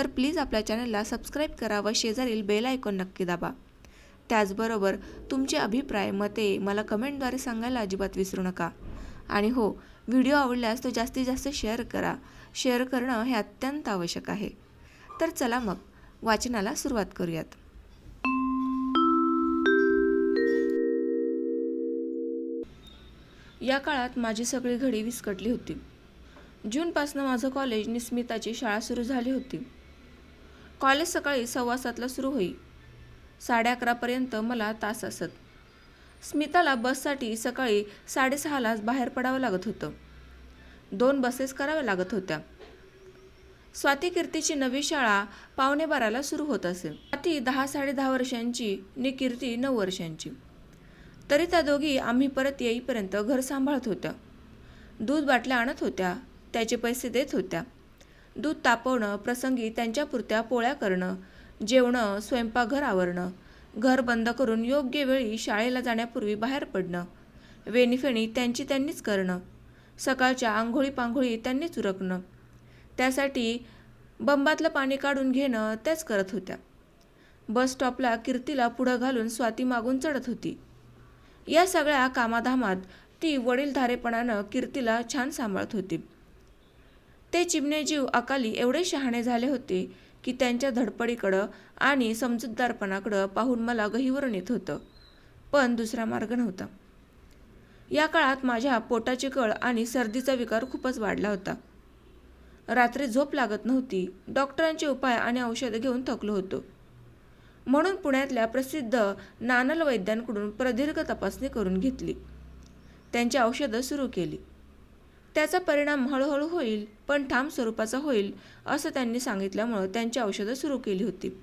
तर प्लीज आपल्या चॅनलला सबस्क्राईब करा व शेजारील बेल आयकॉन नक्की दाबा. त्याचबरोबर तुमचे अभिप्राय मते मला कमेंटद्वारे सांगायला अजिबात विसरू नका. आणि हो व्हिडिओ आवडल्यास तो जास्तीत जास्त शेअर करा. शेअर करणं हे अत्यंत आवश्यक आहे. तर चला मग वाचनाला सुरुवात करूयात. या काळात माझी सगळी घडी विस्कटली होती. जूनपासनं माझं कॉलेज निस्मिताची शाळा सुरू झाली होती. कॉलेज सकाळी सव्वा सातला सुरू होई. साडे अकरापर्यंत मला तास असत. स्मिताला बससाठी सकाळी साडेसहालाच बाहेर पडावं लागत होतं. दोन बसेस कराव्या लागत होत्या. स्वाती कीर्तीची नवी शाळा पावणे बाराला सुरू होत असे. स्वाती दहा साडे दहा वर्षांची आणि कीर्ती नऊ वर्षांची. तरी त्या दोघी आम्ही परत येईपर्यंत घर सांभाळत होत्या. दूध बाटल्या आणत होत्या त्याचे पैसे देत होत्या. दूध तापवणं प्रसंगी त्यांच्यापुरत्या पोळ्या करणं जेवणं स्वयंपाकघर आवरणं घर बंद करून योग्य वेळी शाळेला जाण्यापूर्वी बाहेर पडणं वेणीफेणी त्यांची त्यांनीच करणं सकाळच्या आंघोळी पांघोळी त्यांनीच उरकणं. त्यासाठी बंबातलं पाणी काढून घेणं त्याच करत होत्या. बस स्टॉपला कीर्तीला पुढं घालून स्वाती मागून चढत होती. या सगळ्या कामाधामात ती वडीलधारेपणानं कीर्तीला छान सांभाळत होती. ते चिमणेजीव अकाली एवढे शहाणे झाले होते की त्यांच्या धडपडीकडं आणि समजूतदारपणाकडं पाहून मला गहिवरून येत होतं. पण दुसरा मार्ग नव्हता. या काळात माझ्या पोटाची कळ आणि सर्दीचा विकार खूपच वाढला होता. रात्री झोप लागत नव्हती डॉक्टरांचे उपाय आणि औषधं घेऊन थकलो होतो. म्हणून पुण्यातल्या प्रसिद्ध नानल वैद्यांकडून प्रदीर्घ तपासणी करून घेतली. त्यांची औषधं सुरू केली. त्याचा परिणाम हळूहळू होईल पण ठाम स्वरूपाचा होईल असं त्यांनी सांगितल्यामुळं त्यांची औषधं सुरू केली होती.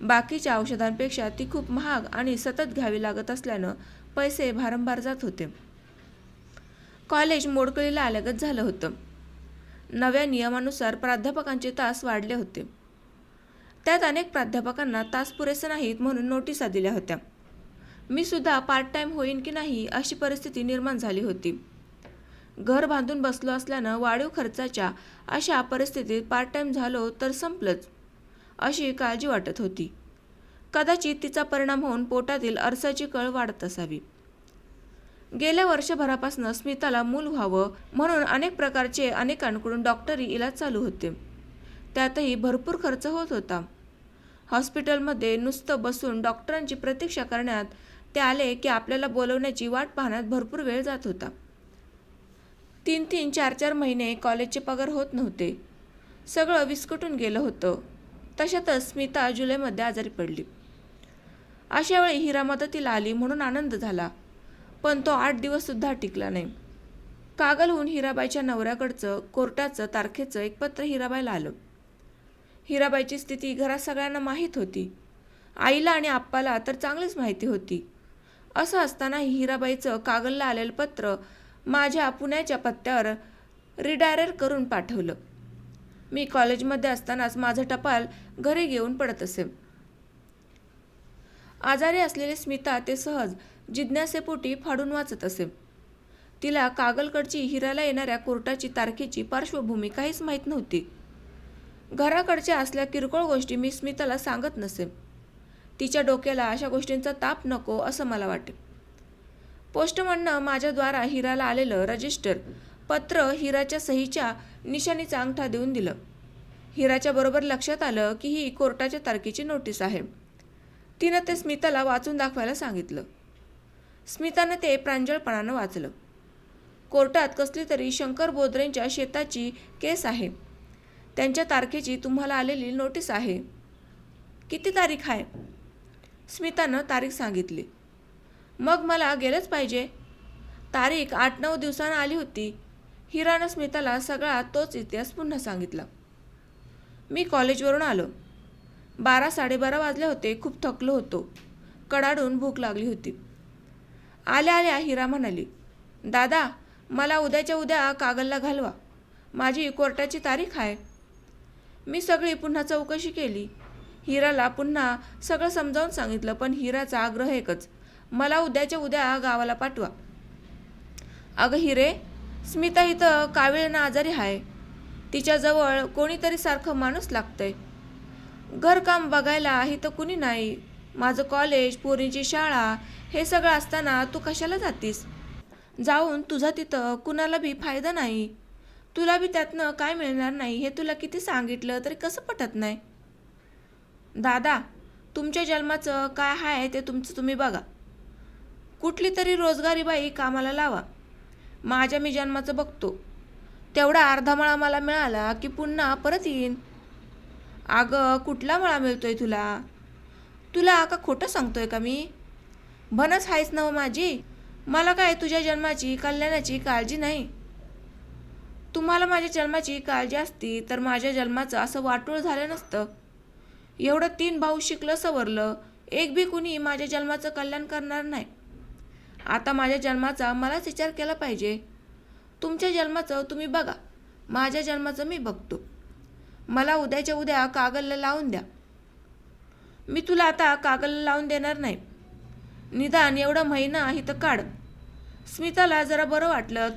बाकीच्या औषधांपेक्षा ती खूप महाग आणि सतत घ्यावी लागत असल्यानं पैसे भारंभार जात होते. कॉलेज मोडकळीला आल्यागत झालं होतं. नव्या नियमानुसार प्राध्यापकांचे तास वाढले होते. त्यात अनेक प्राध्यापकांना तास पुरेसे नाहीत म्हणून नोटिसा दिल्या होत्या. मी सुद्धा पार्ट टाईम होईन की नाही अशी परिस्थिती निर्माण झाली होती. घर बांधून बसलो असल्यानं वाढीव खर्चाच्या अशा परिस्थितीत पार्ट टाईम झालो तर संपलंच अशी काळजी वाटत होती. कदाचित तिचा परिणाम होऊन पोटातील अरसाची कळ वाढत असावी. गेल्या वर्षभरापासून स्मिताला मूल व्हावं म्हणून अनेक प्रकारचे अनेकांकडून डॉक्टरी इलाज चालू होते. त्यातही भरपूर खर्च होत होता. हॉस्पिटलमध्ये नुसतं बसून डॉक्टरांची प्रतीक्षा करण्यात ते आले की आपल्याला बोलवण्याची वाट पाहण्यात भरपूर वेळ जात होता. तीन तीन चार चार महिने कॉलेजचे पगार होत नव्हते. सगळं विस्कटून गेलं होतं. तशातच स्मिता जुलैमध्ये आजारी पडली. अशा वेळी हिरा मदतीला आली म्हणून आनंद झाला. पण तो आठ दिवससुद्धा टिकला नाही. कागलहून हिराबाईच्या नवऱ्याकडचं कोर्टाचं तारखेचं एक पत्र हिराबाईला आलं. हिराबाईची स्थिती घरात सगळ्यांना माहीत होती. आईला आणि आप्पाला तर चांगलीच माहिती होती. असं असतानाही हिराबाईचं कागलला आलेलं पत्र माझ्या पुण्याच्या पत्त्यावर रिडायरेक्ट करून पाठवलं. मी कॉलेजमध्ये असतानाच माझं टपाल घरी घेऊन पडत असे. आजारी असलेली स्मिता ते सहज जिज्ञासेपोटी फाडून वाचत असे. तिला कागलकडची हिराला येणाऱ्या कोर्टाची तारखेची पार्श्वभूमी काहीच माहीत नव्हती. घराकडच्या असल्या किरकोळ गोष्टी मी स्मिताला सांगत नसे. तिच्या डोक्याला अशा गोष्टींचा ताप नको असं मला वाटे. पोस्टमननं माझ्याद्वारा हिराला आलेलं रजिस्टर पत्र हिराच्या सहीच्या निशाणीचा अंगठा देऊन दिलं. हिराच्या बरोबर लक्षात आलं की ही कोर्टाच्या तारखेची नोटीस आहे. तिनं ते स्मिताला वाचून दाखवायला सांगितलं. स्मितानं ते प्रांजळपणानं वाचलं. कोर्टात कसली तरी शंकर बोद्रेंच्या शेताची केस आहे. त्यांच्या तारखेची तुम्हाला आलेली नोटीस आहे. किती तारीख आहे? स्मितानं तारीख सांगितली. मग मला गेलंच पाहिजे. तारीख आठ नऊ दिवसानं आली होती. हिरानं स्मिताला सगळा तोच इतिहास पुन्हा सांगितला. मी कॉलेजवरून आलो. बारा साडेबारा वाजले होते खूप थकलो होतो. कडाडून भूक लागली होती. आल्या आल्या हिरा म्हणाली दादा मला उद्याच्या उद्या कागलला घालवा. माझी कोर्टाची तारीख आहे. मी सगळी पुन्हा चौकशी केली. हिराला पुन्हा सगळं समजावून सांगितलं पण हिराचा आग्रह एकच मला उद्याच्या उद्या गावाला पाठवा. अगं हिरे स्मिता इथं कावीळनं आजारी आहे तिच्याजवळ कोणीतरी सारखं माणूस लागतंय. घरकाम बघायला इथं कुणी नाही. माझं कॉलेज पोरींची शाळा हे सगळं असताना तू कशाला जातीस? जाऊन तुझा तिथं कुणाला बी फायदा नाही. तुला बी त्यातनं काय मिळणार नाही हे तुला किती सांगितलं तरी कसं पटत नाही? दादा तुमच्या जन्माचं काय आहे ते तुमचं तुम्ही बघा. कुठली तरी रोजगारी बाई कामाला लावा. माझ्या मी जन्माचं बघतो. तेवढा अर्धा मळा मला मिळाला की पुन्हा परत येईन. अगं कुठला मळा मिळतोय तुला? तुला का खोटं सांगतोय का मी? भनच आहेस ना हो माझी. मला काय तुझ्या जन्माची कल्याणाची काळजी नाही? तुम्हाला माझ्या जन्माची काळजी असती तर माझ्या जन्माचं असं वाटूळ झालं नसतं. एवढं तीन भाऊ शिकलं सवरलं. एक बी कुणी माझ्या जन्माचं कल्याण करणार नाही. आता माझ्या जन्माचा मलाच विचार केला पाहिजे. तुमच्या जन्माचं तुम्ही बघा. माझ्या जन्माचं मी बघतो. मला उद्याच्या उद्या कागलला लावून द्या. मी तुला आता कागलला लावून देणार नाही. निदान एवढा महिना इथं काढ. स्मिताला जरा बरं वाटलं.